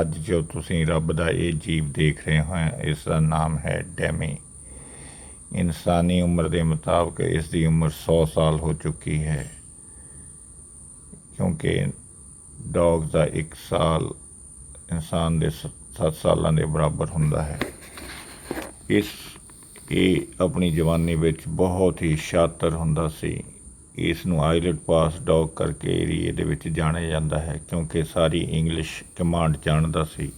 ਅੱਜ ਜੋ ਤੁਸੀਂ ਰੱਬ ਦਾ ਇਹ ਜੀਵ ਦੇਖ ਰਹੇ ਹੋ, ਇਸ ਦਾ ਨਾਮ ਹੈ ਡੈਮੀ। ਇਨਸਾਨੀ ਉਮਰ ਦੇ ਮੁਤਾਬਕ ਇਸ ਦੀ ਉਮਰ 100 ਸਾਲ ਹੋ ਚੁੱਕੀ ਹੈ, ਕਿਉਂਕਿ ਡੌਗ ਦਾ 1 ਸਾਲ ਇਨਸਾਨ ਦੇ 7 ਸਾਲਾਂ ਦੇ ਬਰਾਬਰ ਹੁੰਦਾ ਹੈ। ਇਸ, ਇਹ ਆਪਣੀ ਜਵਾਨੀ ਵਿੱਚ ਬਹੁਤ ਹੀ ਸ਼ਾਤਰ ਹੁੰਦਾ ਸੀ। ਇਸ ਨੂੰ ਆਈਲਟ ਪਾਸ ਡੌਗ ਕਰਕੇ ਏਰੀਏ ਦੇ ਵਿੱਚ ਜਾਣਿਆ ਜਾਂਦਾ ਹੈ, ਕਿਉਂਕਿ ਸਾਰੀ ਇੰਗਲਿਸ਼ ਕਮਾਂਡ ਜਾਣਦਾ ਸੀ।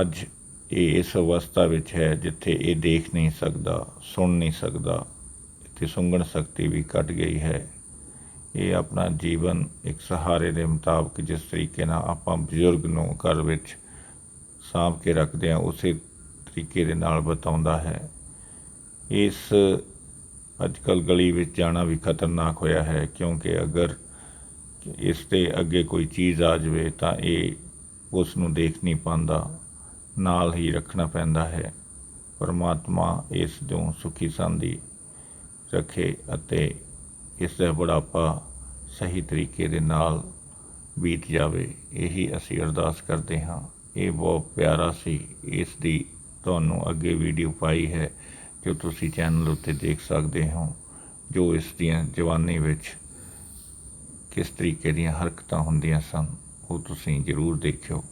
ਅੱਜ ਇਹ ਇਸ ਅਵਸਥਾ ਵਿੱਚ ਹੈ ਜਿੱਥੇ ਇਹ ਦੇਖ ਨਹੀਂ ਸਕਦਾ, ਸੁਣ ਨਹੀਂ ਸਕਦਾ ਇੱਥੇ ਸੁੰਗਣ ਸ਼ਕਤੀ ਵੀ ਘਟ ਗਈ ਹੈ। ਇਹ ਆਪਣਾ ਜੀਵਨ ਇੱਕ ਸਹਾਰੇ ਦੇ ਮੁਤਾਬਕ ਜਿਸ ਤਰੀਕੇ ਨਾਲ ਆਪਾਂ ਬਜ਼ੁਰਗ ਨੂੰ ਘਰ ਵਿੱਚ ਸਾਂਭ ਕੇ ਰੱਖਦੇ ਹਾਂ, ਉਸੇ ਤਰੀਕੇ ਦੇ ਨਾਲ ਬਤਾਉਂਦਾ ਹੈ। ਇਸ ਅੱਜ ਕੱਲ੍ਹ ਗਲੀ ਵਿੱਚ ਜਾਣਾ ਵੀ ਖਤਰਨਾਕ ਹੋਇਆ ਹੈ, ਕਿਉਂਕਿ ਅਗਰ ਇਸ ਤੇ ਅੱਗੇ ਕੋਈ ਚੀਜ਼ ਆ ਜਾਵੇ ਤਾਂ ਇਹ ਉਸ ਨੂੰ ਦੇਖ ਨਹੀਂ ਪਾਉਂਦਾ, ਨਾਲ ਹੀ ਰੱਖਣਾ ਪੈਂਦਾ ਹੈ। ਪਰਮਾਤਮਾ ਇਸ ਨੂੰ ਸੁਖੀ ਸੰਦੀ ਰੱਖੇ ਅਤੇ ਇਸ ਦਾ ਬੁਢਾਪਾ ਸਹੀ ਤਰੀਕੇ ਦੇ ਨਾਲ ਬੀਤ ਜਾਵੇ, ਇਹੀ ਅਸੀਂ ਅਰਦਾਸ ਕਰਦੇ ਹਾਂ। ਇਹ ਬਹੁਤ ਪਿਆਰਾ ਸੀ, ਇਸ ਦੀ ਤੁਹਾਨੂੰ ਅੱਗੇ ਵੀਡੀਓ ਪਾਈ ਹੈ। ਜੋ ਤੁਸੀਂ ਚੈਨਲ ਉੱਤੇ ਦੇਖ ਸਕਦੇ ਹੋ, ਜੋ ਇਸ ਦੀਆਂ ਜਵਾਨੀ ਵਿੱਚ ਕਿਸ ਤਰੀਕੇ ਦੀਆਂ ਹਰਕਤਾਂ ਹੁੰਦੀਆਂ ਸਨ, ਉਹ ਤੁਸੀਂ ਜ਼ਰੂਰ ਦੇਖਿਓ।